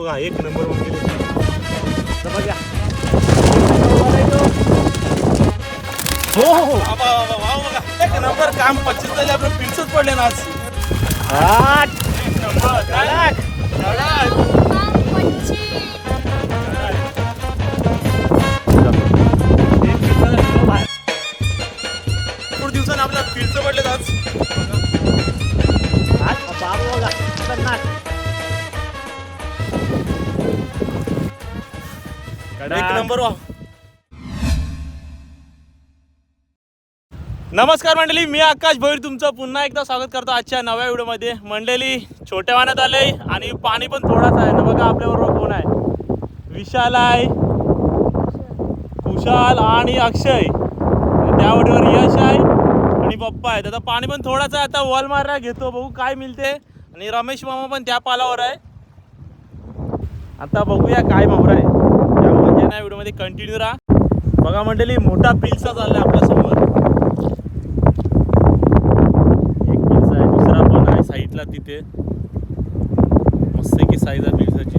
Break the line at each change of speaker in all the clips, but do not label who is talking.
बघा एक नंबर
बघा
हो हो एक नंबर काम पच्चीस झाले आपलं पिंचच पडले ना आज.
आठ
एक नंबर धडाक, धडाक. भरपूर दिवसानं आपल्या पिंच पडले आज.
आठ बाबा बघा खतरनाक.
एक नंबर वा नमस्कार मंडळी मी आकाश भैर तुमचं पुन्हा एकदा स्वागत करतो आजच्या नव्या व्हिडिओमध्ये. मंडळी छोट्या वाण्यात आलंय आणि पाणी पण थोडाच आहे. ना बघा आपल्याबरोबर कोण आहे? विशाल आहे. कुशाल आणि अक्षय. त्या त्यावडीवर यश आहे आणि पप्पा आहे आता पाणी पण थोडाच आहे. आता वॉल मारा घेतो. बघू काय मिळते. आणि रमेश मामा पण त्या पालावर आहे. आता बघूया काय मावरा आहे. त्या व्हिडिओमध्ये कंटिन्यू राहा. बघा मंडळी मोठा पिलसा चाललाय आपल्यासमोर एक पिलसा आहे दुसरा पण आहे साईडला तिथे. मस्त की साईज आहे पिलसाची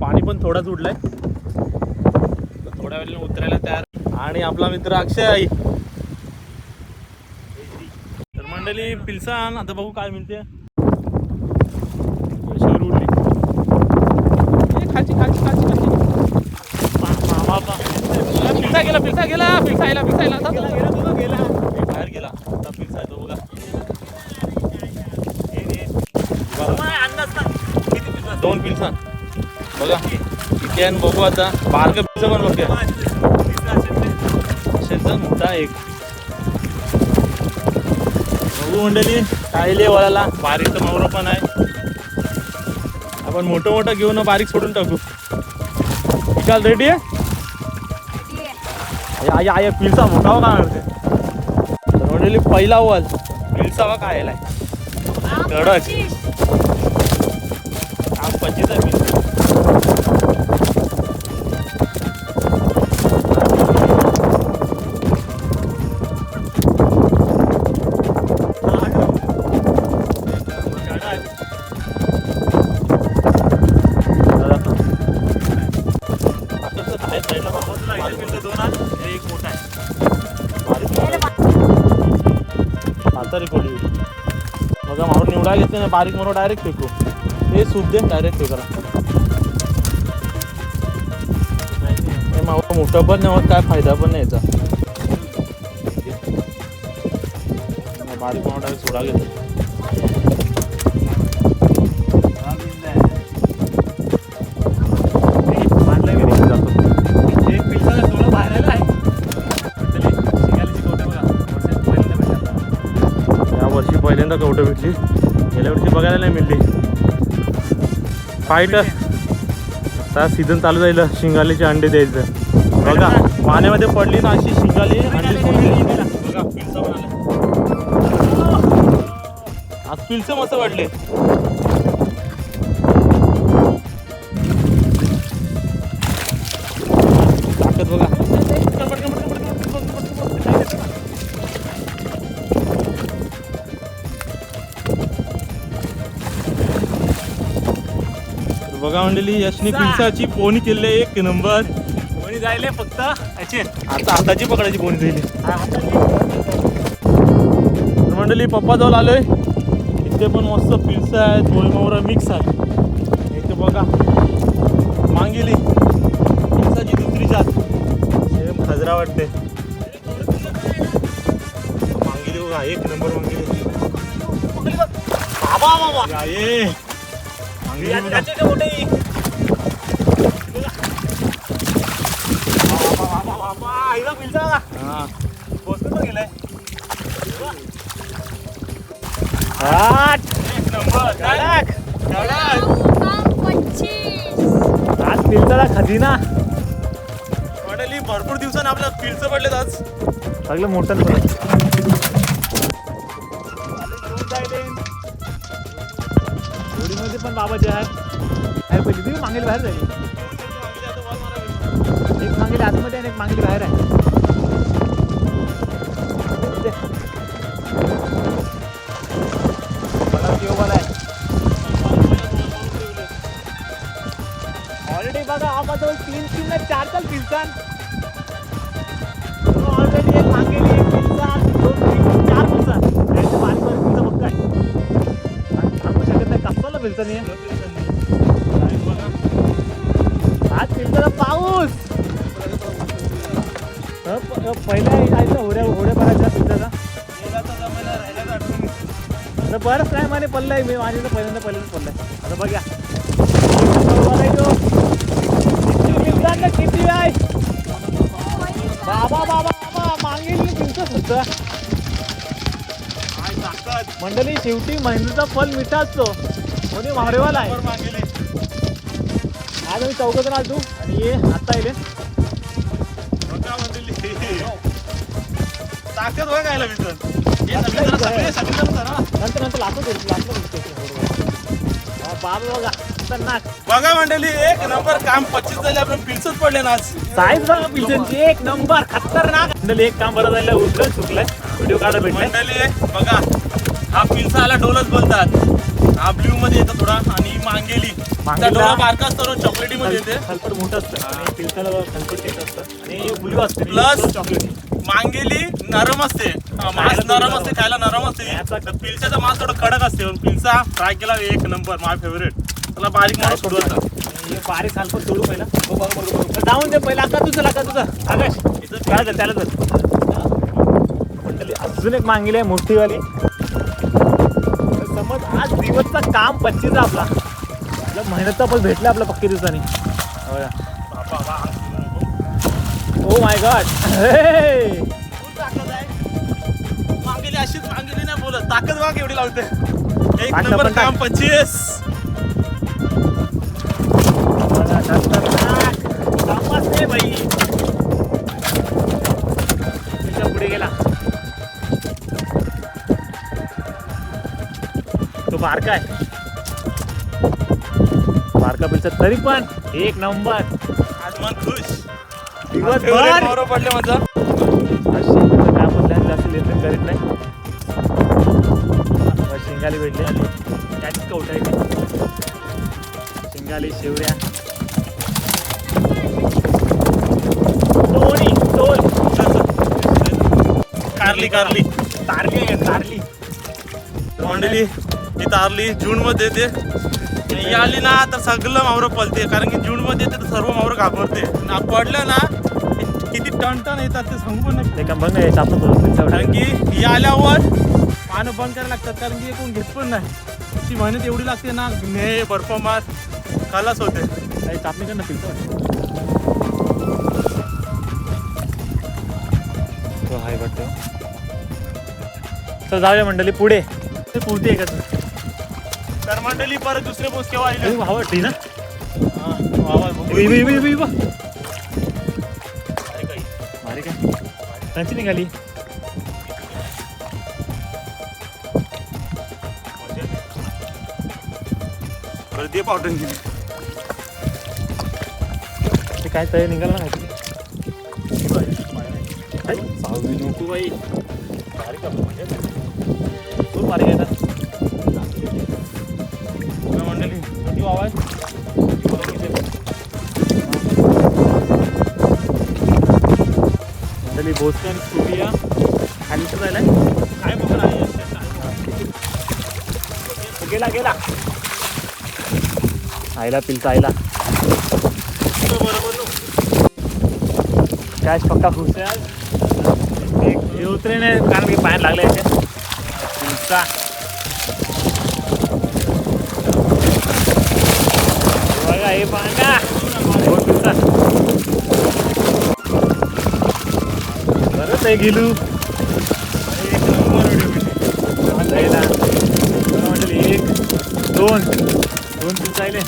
पाणी पण थोडाच उडलाय थोड्या वेळेला उतरायला तयार. आणि आपला मित्र अक्षय आई. तर मंडळी पिलसा आता बघू काय मिळते शहर उडली ए, खालची खालची खालची खालची मा- मामा बा- पिलसा गेला पिलसा गेला पिलसायला पिलसायला आता गेला गेला गेला बाहेर गेला. आता पिलसा बघा. दोन पिलसा. बघा. किती आहे बघू आता. बारक पिलसा पण बघूया. असेल मोठा एक. बघू मंडळी काय वळाला. बारीक तर मावरा पण आहे. आपण मोठं मोठं घेऊन बारीक सोडून टाकू. विशाल रेडी आहे? आय आय पिलसा मोठा हो का म्हणते? मंडळी पहिला वल. पिलसा वा काय आलाय हा आहे बघा मारून निवडा घेते ना बारीक मारून डायरेक्ट फेकू. हे सूप दे डायरेक्ट फेकाला हे मावा मोठं पण नाही होत काय फायदा पण नाही याचा. बारीक मारून डायरेक्ट सोडा घेतो पहिल्यांदा कवटं भेटली गेल्या वर्षी बघायला नाही मिळली. फाईट आता सीझन चालू जाईल शिंगालीचे अंडे द्यायचं. बघा पाण्यामध्ये पडली ना अशी शिंगाली अंडी सोडली. बघा पिलचं आज पिलचं मस्त वाटले बघा मंडळी यशनी पिलसाची पोनी केली एक नंबर.
कोणी जायले फक्त. याचे.
आता हाताची पकडायची पोनी दिली मंडळी पप्पा जवळ आलोय. इथे पण मस्त पिलसा आहे मोहरा मिक्स आहे इथे बघा. मांगिली. पिलसाची दुसरी जात. सेम खजरा वाटते. मांगिली बघा एक नंबर मांगिली. बाबा बाबा.
आज पिलचा खजिना
मंडळी भरपूर दिवसानं आपलं पिलचं पडले आज
सगळं मोठं पडत पण बाबा जे आहे पहिली. ती मागेली बाहेर जाईल. एक मागेली आतमध्ये आणि एक मागेली बाहेर. नाही आहे आज पिलचा पाऊस! पहिल्या जायचं होड्या होड्या भरायच्या पिलचा आता बरंच नाही माने पडलाय मी माझी तर पहिल्यांदा पहिल्यांदा पडलाय. आता बघा किती आहे? बाबा बाबा बाबा मागील तुमचं सुद्धा मंडळी शेवटी मेहनतीचा फल मिठा तो कोणी मारेवाला आहे? आज आम्ही चौघ जण आलतो आणि ये आता
ताकद मित्र
नंतर नंतर लागतो बाबा बघा
मंडळी एक नंबर काम पच्चीस झाले आपण पिलसच पडले ना
साईज बघा पिल्सनची एक नंबर खतरनाक. मंडळी एक काम बरं झालं उठलं चुकलंय व्हिडिओ काढा भेटलाय.
मंडळी बघा हा पिलसाला डोलच बोलतात हा ब्ल्यू मध्ये येतो थोडा आणि मांगेली. त्या डोला बारका असतो चॉकलेटी मध्ये येते.
खलपट मोठं असतं आणि पिलसाला खलपट येत असतं. आणि असते
Plus-
चॉकलेटी
मांगेली नरम असते. हा, मांस नरम असते खायला नरम असते. पिलच्याचा मांस थोडं कडक असते पण पिलचा फ्राय केला एक नंबर माय फेवरेट त्याला बारीक माणूस सोडवतात
बारीक खालपट सोडू पहिला जाऊन दे पहिला का तुझं लागा तुझं. आकाश त्याला त्याला अजून एक मागेली आहे मोठीवाली. आज दिवसचा काम पच्चीस आपला. आपला मेहनतचा पण भेटला आपल्या पक्की दिवसांनी. ओ माय गॉड
मांगेली अशीच मांगेली नाही बोलत. ताकद वाघ एवढी लावते. एक नंबर. काम पच्चीस
बारका आहे. बारका पिलचा तरी पण एक नंबर.
आज मन खुश.
दिवसभर.
पडले माझं.
काय आपण जास्त करीत नाही. बस शिंगाली भेटले. त्याचीच कवटा आहे शिंगाली शिवऱ्या. दोन्ही दोन.
कारली कारली.
तारली तारली.
मंडळी ही तारली जून मध्ये येते ही आली ना तर सगळं मावरं पलते कारण की जून मध्ये येते तर सर्व मावरं घाबरते. ना पडलं ना ते किती टन टन येतात ते सांगू नाही.
ते होतं
कारण की ही आल्यावर पानं बंद करायला लागतात कारण की कोण घेत पण नाही. ती मेहनत एवढी लागते ना ने बर्फ मार खलास होते.
काही चापणी कर ना पिलतो तो हाय वाटतो. तर जाऊया मंडळी पुढे. ते पुढते तू?
तर मंडळी परत दुसरे पोस्ट केव्हा आले
हवा वाटली ना?
हा, आवाज बघू.
इवी इवी इवी इवी
अरे काही.
भारी काय? त्यांची निघाली
बरं दे पावडर गेली
ते काय तयारी निघाला ना माहिती
सहावी नको बाई
भारी का खूप भारी काय ना
किती आवाज?
मंडळी बोस्टन स्टुडिया खाली तर जायला
काय यश, यश,
गेला गेला. आईला पिलचा आईला.
यश. बरोबर नको.
कॅश पक्का खुश आहे आज एक उतरे नाही कारण की पाय लागले पिलचा बघा हे. पांगा बरंच आहे गेलू
एक
दोन दोन पिलचा आले आले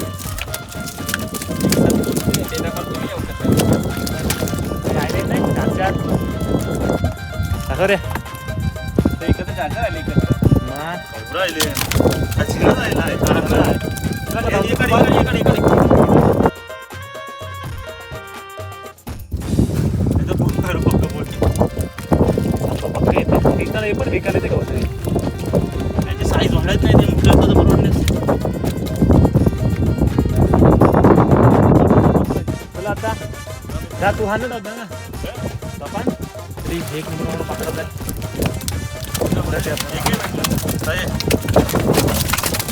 विकायला हे पण विकायला येते का होतं
त्याची साईज वाढत नाही ते मुलं तर बरोबर नसते
आता जा तू हा ना दादा ना जपान तरी एक नंबर म्हणून पकडत आहे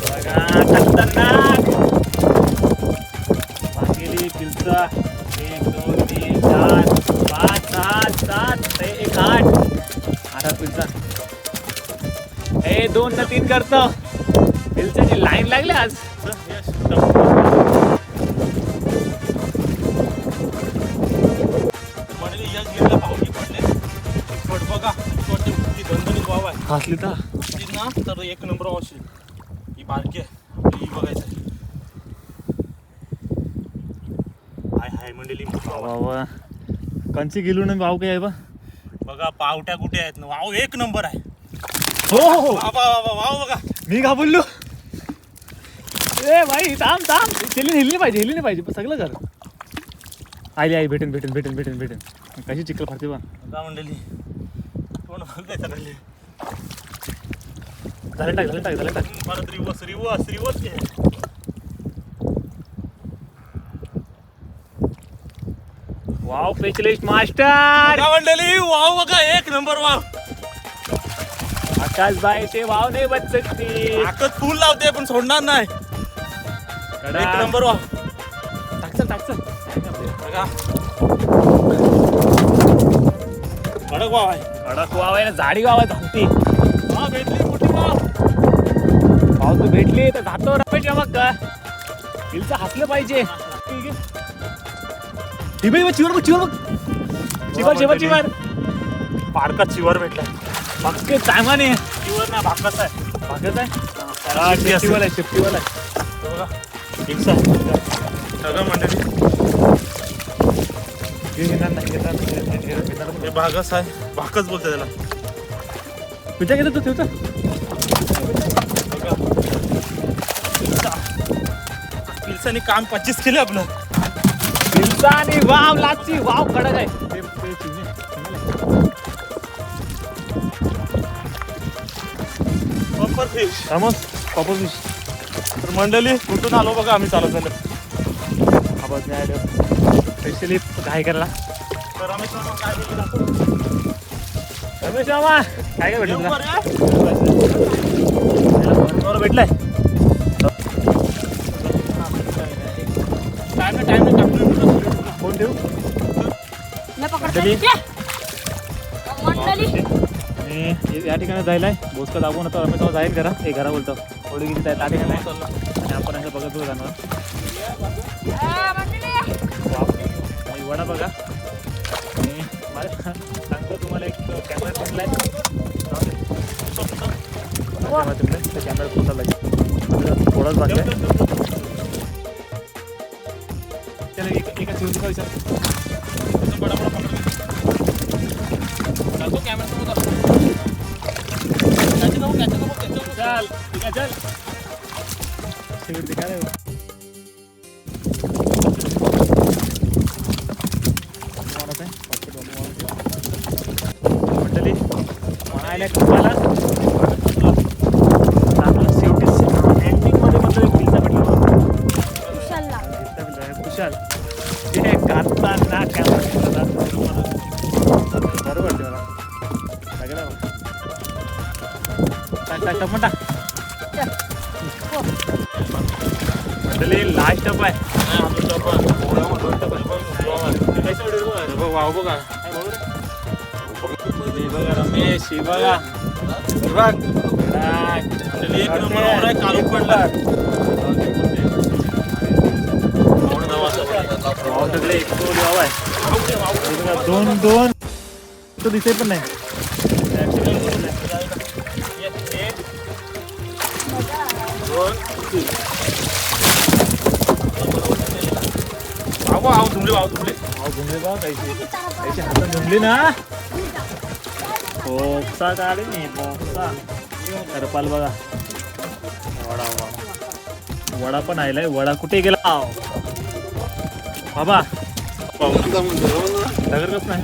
बघा, करतो. पिलच्याची लाईन लागली आज.
असली यश पडले बघा ती आहे
तर.
ती ना तर एक नंबर वावशील ही बारकी आहे ही बघायचं आहे. हाय हाय मंडळी
बाबा कंची गेलो ना वाव काय आहे बा.
बघा पावट्या कुठे आहेत? ना वाव एक नंबर आहे.
हो हो
बाबा बाबा वाव बघा.
मी का बोललो ए भाई थांब थांब. चली हिलली पाहिजे हिलली नाही पाहिजे सगळं कर आली आई भेटेन भेटेन भेटेन भेटेन भेटेन. कशी चिखल फारते बा
बघा मंडळी. कोण बघताय सगळे?
झालं टाक झालं टाक झालं टाक.
परत रिवर्स रिवर्स रिवर्स घे.
वाव स्पेशलिस्ट मास्टर
मंडळी वाव बघा एक नंबर वाव.
आकाश भाई ते वाव नाही बच सकती
ताकद फुल लावते पण सोडणार नाही. एक नंबर वाव.
टाकचल टाकचल
बघा. कडक वाव आहे.
कडक वाव आहे ना झाडी वाव आहे धाकटी
वाव भेटली मोठी वाव.
वाव तू भेटली तर जातो रमेश मग का तिलचं हसलं पाहिजे. चिवर बघ चिवर बघ. चिवर चिवर चिवर.
पारका चिवर भेटला
चांगला
चिवर ना भाकस आहे.
भागत आहे. शेफ्टीवाला आहे. शेफ्टीवाला आहे
बघा. आहे. सगळं मंडळी.
घेणार नाही घेणार नाही,
भागस आहे. भाकच बोलते त्याला.
तुझ्या घेतो तू ठेवतो.
पिल्साने काम पच्चीस केले आपलं.
आणि वाव लाची वाव कडक आहे.
फिश
फिश
तर मंडळी कुठून आलो बघा आम्ही चालत झालं
आवाज नाही आलं स्पेशली काय करायला?
तर रमेश काय.
रमेश मामा काय काय भेटलं तुला? भेटलाय?
टाइम टाइम टाइम
फोन ठेवू? आणि या ठिकाणी जायला आहे. बोसका दाबून तर आम्ही तेव्हा जाईल घरा. हे घरा बोलतो थोडी गेली त्या ठिकाणी नाही आहे. आणि आपण असं बघत बघत जाणार.
हा,
वडा बघा. आणि मला सांगतो तुम्हाला एक कॅमेरा भेटला आहे. कॅमेरा पोचा लागेल थोडाच बाकी आहे. त्याला एक एका चिवची का विचार. चल ठीक आहे चल मंडळी लास्ट टप आहे.
वाव बघा
बघा रमेश ही बघा.
मंडळी एक नंबर पडला
हे दोन दोन. तो दिसे पण नाही.
वाव वाव तुमले वाव
घुमले बा कैसे कैसे हातात घुमली ना? पोपसा काढे नी पोपसा. करपाल बघा. वडा वडा. वडा पण आलाय वडा कुठे गेला. बाबा. दगड कस नाही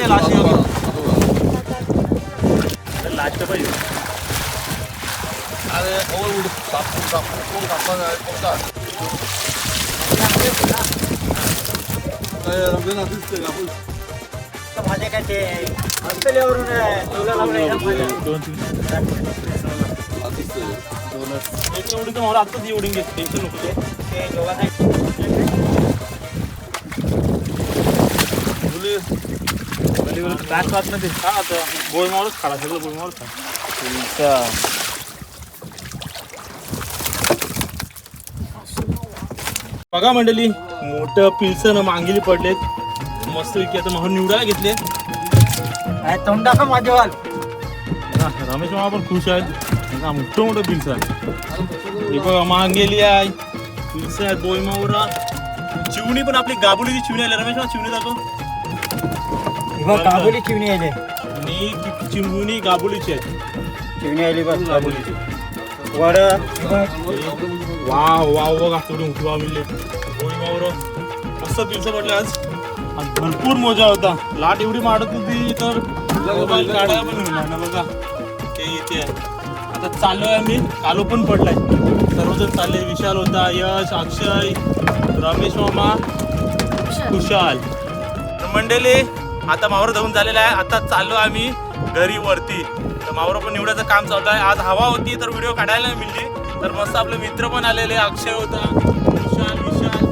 दगड लास्ट पाहिजे
अरे ओवर उड कापून कापून कोण कोणता ते कापून
माझे काय ते ऑस्ट्रेलियावरून तुला लावलं
दोन तीन
एवढी तर मला आत्ताच एवढी घे टेन्शन नको.
ते
काय पाहत ना ते
हा आता गोळमावरच खाडा सगळं गोळमावरच खा. बघा मंडळी मोठं पिलसन मांगिली पडलेत. मस्त विकी आता म्हणून निवडायला घेतले.
काय तोंड दाखव
रमेश मामा पण खुश आहेत. हा, मोठं मोठं पिलस आहे हे बघा मांगेली आहे. पिलस आहेत बोईमावरा चिवणी पण आपली गाबुलीची चिवणी आली रमेश मामा चिवणी दाखव.
बघ काबुली चिवणी आली
आणि ती गाबुलीची आहे.
चिवणी आली बघ
गाबुलीची
वड.
वाव वाव बघा थोडी मोठी वाव मिळली बोईमावर मस्त पिलस पडले आज. आणि भरपूर मजा होता. लाट एवढी मारत होती तर मोबाईल काढायला पण मिळणार ना बघा ते इथे आहे. आता चाललोय आम्ही. कालो पण पडलाय. सर्वजण चालले. विशाल होता यश अक्षय रमेश मामा खुशाल तर मंडळी आता मावर धावून झालेला आहे. आता चाललो आम्ही घरी वरती तर मावर पण निवडायचं काम चालू आहे. आज हवा होती तर व्हिडिओ काढायला नाही मिळली. तर मस्त आपले मित्र पण आलेले अक्षय होता विशाल विशाल.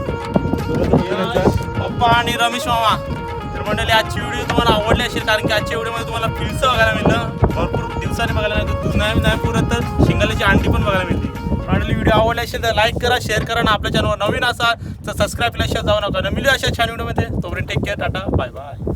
पप्पा आणि रमेश मामा. तर मंडळी आजची व्हिडिओ तुम्हाला आवडली असेल कारण की आजच्या व्हिडिओमध्ये तुम्हाला फिल्स बघायला मिळलं भरपूर दिवसांनी बघायला मिळतं. नाही नाही पुरत तर शिंगाल्याची अंडी पण बघायला मिळते. मंडळी व्हिडिओ आवडला असेल तर लाईक करा शेअर करा आणि आपल्या चॅनलवर नवीन असाल तर सबस्क्राईब केल्याशिवाय जाऊ नका. मिळूया अशा छान व्हिडिओमध्ये तोपर्यंत take care tata bye bye